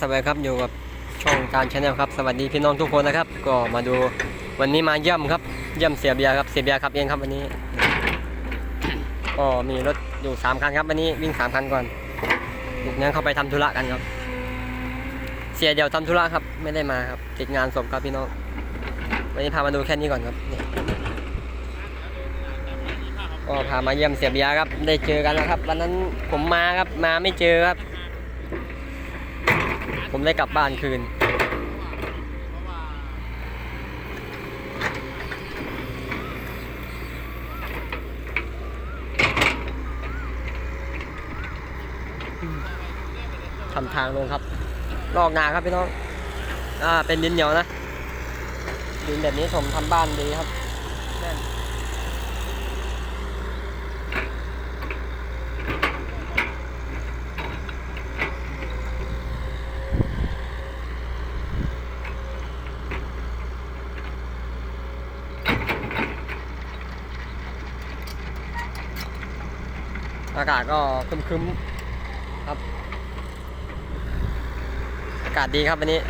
สวัสดีครับอยู่กับช่องการชาแนลครับสวัสดีพี่น้องทุกคนนะครับ ก็มาดูวันนี้มาเยี่ยมครับเยี่ยมเสียเบียร์ครับเสียเบียร์ครับเองครับวันนี้ก็มีรถอยู่สามคันครับวันนี้วิ่งสามคันก่อนลูกนั้นเข้าไปทำธุระกันครับ เสียเดียวทำธุระครับไม่ได้มาครับติดงานศพครับพี่น้องวันนี้พามาดูแค่นี้ก่อนครับก็พามาเยี่ยมเสียเบียร์ครับ ได้เจอกันแล้วครับ วันนั้นผมมาครับมาไม่เจอครับ ผมได้กลับบ้านคืน ทำทางลงครับลอกนาครับพี่น้อง อ่า เป็นดินเหนียวนะ ดินแบบนี้ผมทำบ้านดีครับแน่น อากาศก็คึมๆครับ อากาศดีครับวันนี้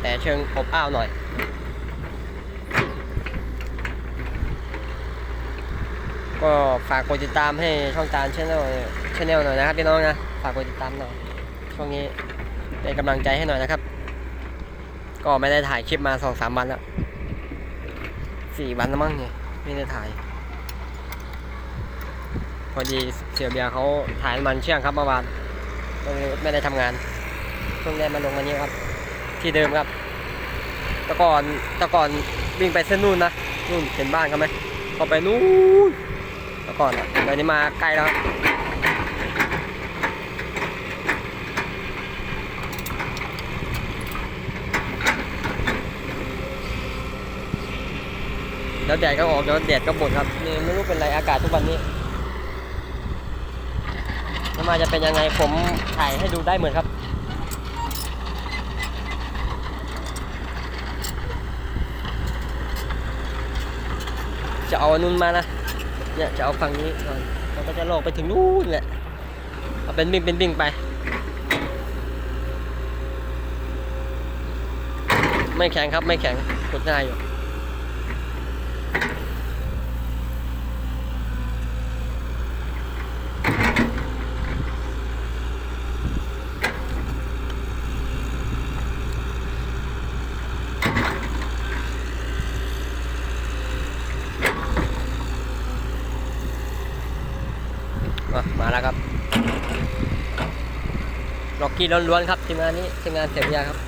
แต่เชิงอบอ้าวหน่อยก็ฝากกดติดตามให้ช่องตาลชแนลชแนลหน่อยนะครับพี่น้องนะฝากกดติดตามหน่อยช่วงนี้เป็นกำลังใจให้หน่อยนะครับ ก็ไม่ได้ถ่ายคลิปมาสองสามวันแล้วสี่วันแล้วมั้งเนี่ยไม่ได้ถ่าย พอดีเสียเบียร์เขาถ่ายมันเชื่องครับเมื่อวานก็เลยไม่ได้ทำงานเพิ่งได้มาลงวันนี้ครับ ที่เดิมครับแต่ก่อนแต่ก่อนวิ่งไปเส้นนู่นนะนู่นเห็นบ้านเขาไหมเขาไปนู่นแต่ก่อนอะตอนนี้มาใกล้แล้วแล้วแดดก็ออกแล้วแดดก็บ่นครับนี่ไม่รู้เป็นไรอากาศทุกวันนี้ แล้วมาจะเป็นยังไงผมถ่ายให้ดูได้เหมือนครับ จะเอาอันนู้นมานะเนี่ยจะเอาฝั่งนี้ก่อนแล้วก็จะลอกไปถึงนู้นแหละเอาเป็นบิ่งเป็นบิ่งไป ไม่แข็งครับไม่แข็งกดง่ายอยู่ มาแล้วครับล็อกกี้ล้วนๆครับทีมงานนี้ทีมงานเสียบยาครับ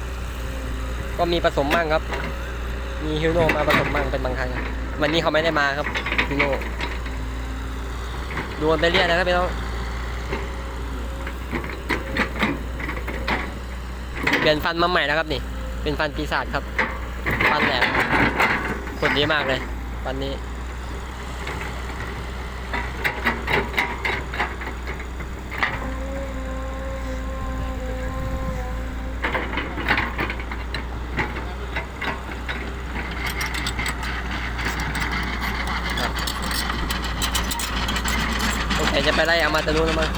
ก็มีผสมบ้างครับ มีฮิวโนมาผสมบ้างเป็นบางครั้งวันนี้เขาไม่ได้มาครับฮิวโนดวลไปเรื่อยนะครับพี่น้องเปลี่ยนฟันมาใหม่แล้วครับนี่ เป็นฟันปีศาจครับ ฟันแหลมคนดีมากเลยฟันนี้ ดี๋ยวจะไปไล่เอามาตะลุแล้วมั้ง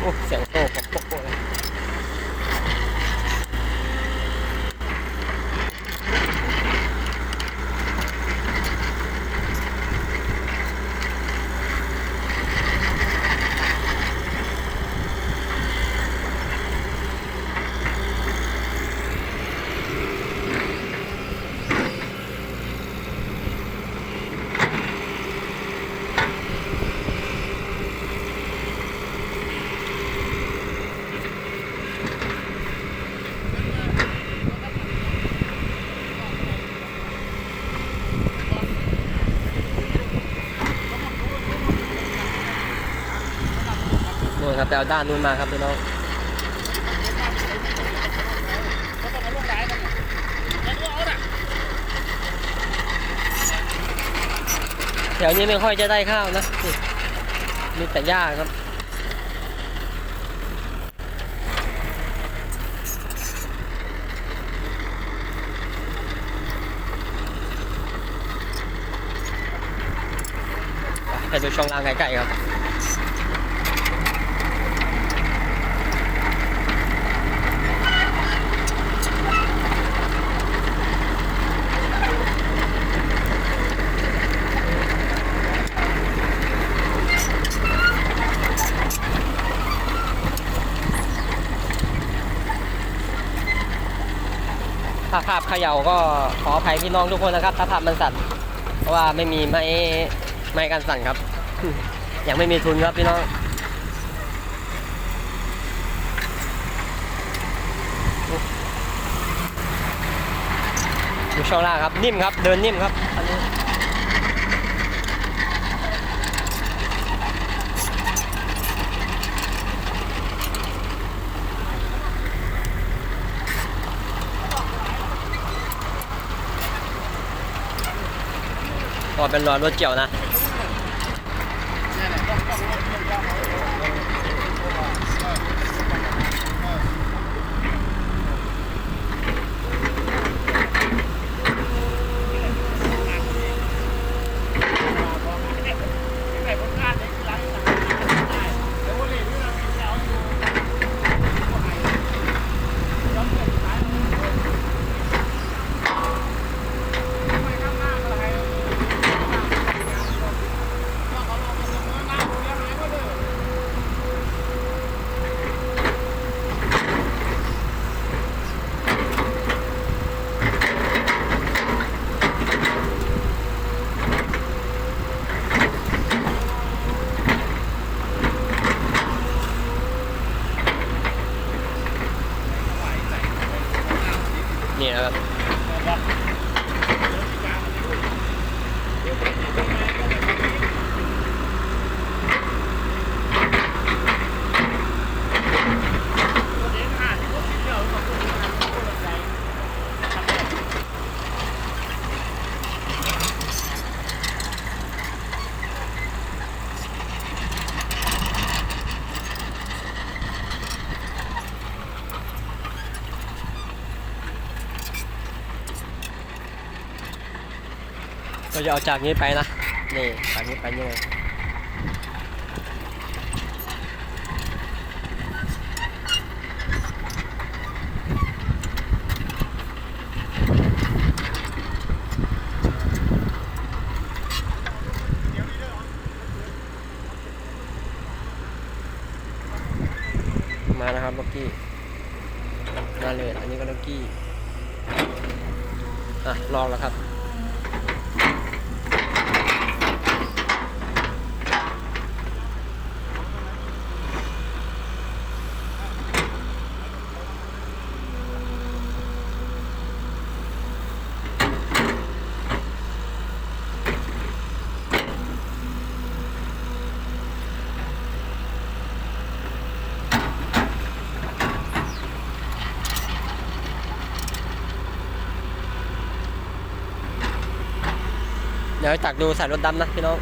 โอ้เสียง นู่นครับแต่เอาด้านนู้นมาครับพี่น้องแถวนี้ไม่ค่อยจะได้ข้าวนะ มีแต่หญ้าครับให้ดูช่องล่างใกล้ๆครับาภาพเขย่าก็ขออภัยพี่น้องทุกคนนะครับ ถ้าภาพมันสั่นเพราะว่าไม่มีไม้ไม้กันสั่นครับ ยังไม่มีทุนครับพี่น้องดูช่องล่างครับนิ่มครับ เดินนิ่มครับอันนี้ ก็เป็นรอยรถเกี่ยวนะ เราจะเอาจากนี้ไปนะ นี่จากนี้ไปนี่เลยมานะครับล็อกกี้ มาเลย อันนี้ก็ล็อกกี้ อะ ลองแล้วครับ เดี๋ยวตักดูสายรถดำนะพี่น้อง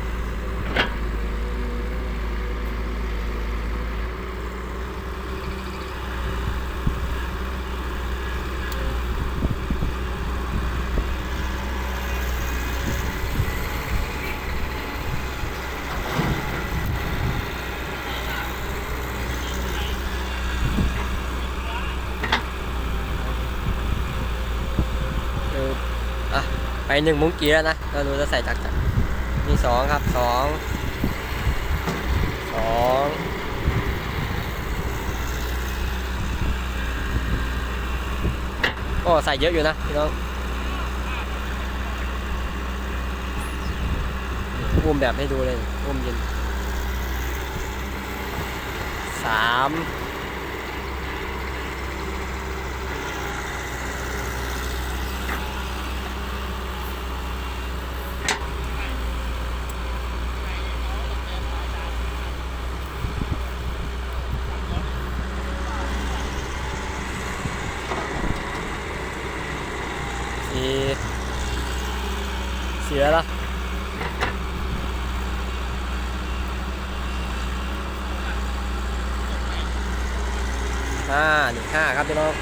เอออะ ไป หนึ่งมุ้งกี้แล้วนะเราดูจะใส่จักจักมีสองครับสองสองโอ้ใส่เยอะอยู่นะพี่น้องอุ้มแบบให้ดูเลยอุ้มเย็นสาม ห้าหนึ่งห้าครับพี่น้อง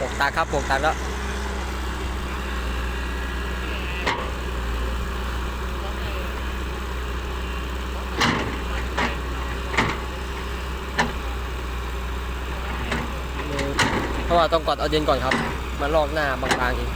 ปกตาครับปกตาแล้ว ราะว่าต้องกดเอาดินก่อนครับ มาลอกหน้าบางๆอีก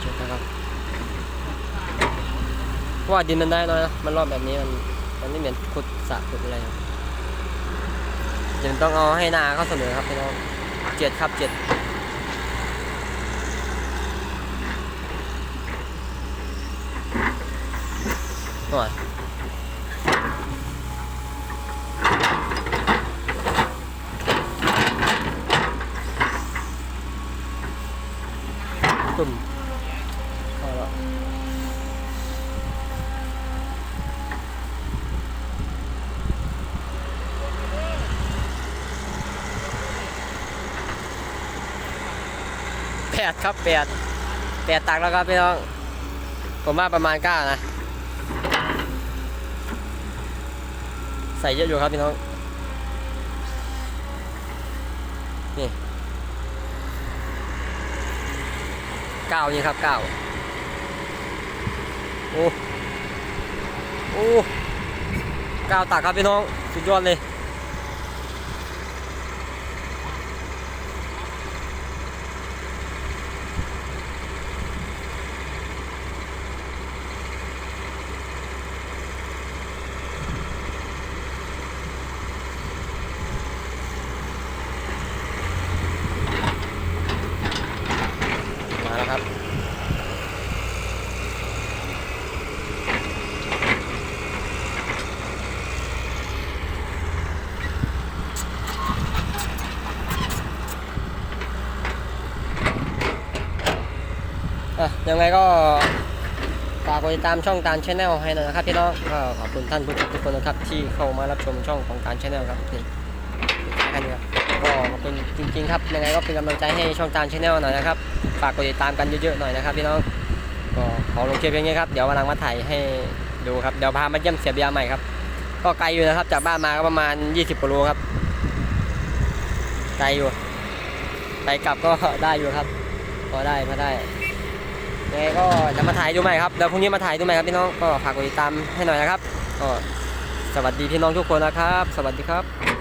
เช็ดนะครับเพราะว่าดินมันได้น้อยนะ มันรอบแบบนี้มันมันไม่เหมือนขุดสระขุดอะไรครับยังต้องเอาให้นาเข้าเสมอครับพี่น้องเจ็ดครับเจ็ด ตุ่มพอแล้วแปดครับแปดแปดตักแล้วครับพี่น้อง ผมว่าประมาณเก้านะ ใส่เยอะอยู่ครับพี่น้อง เก้านี่ครับเก้าโอ้โอ้เก้าตักครับพี่น้อง สุดยอดเลย ยังไงก็ฝากกดติดตามช่องการชแนลให้หน่อยนะครับพี่น้องก็ขอบคุณท่านผู้ชมทุกคนนะครับที่เข้ามารับชมช่องของการชแนลครับนี่แค่นี้ครับก็ขอบคุณจริงๆครับยังไงก็เป็นกำลังใจให้ช่องการชแนลหน่อยนะครับฝากกดติดตามกันเยอะๆหน่อยนะครับพี่น้องก็ขอลงคลิปอย่างนี้ครับเดี๋ยววันหลังมาถ่ายให้ดูครับเดี๋ยวพามาเยี่ยมเสียเบียใหม่ครับก็ไกลอยู่นะครับจากบ้านมาก็ประมาณ 20กิโลครับไกลอยู่ไปกลับก็ได้อยู่ครับพอได้พอได้ ยังไงก็จะมาถ่ายดูใหม่ครับเดี๋ยวพรุ่งนี้มาถ่ายดูใหม่ครับพี่น้องก็ฝากกดติดตามให้หน่อยนะครับก็สวัสดีพี่น้องทุกคนนะครับ สวัสดีครับ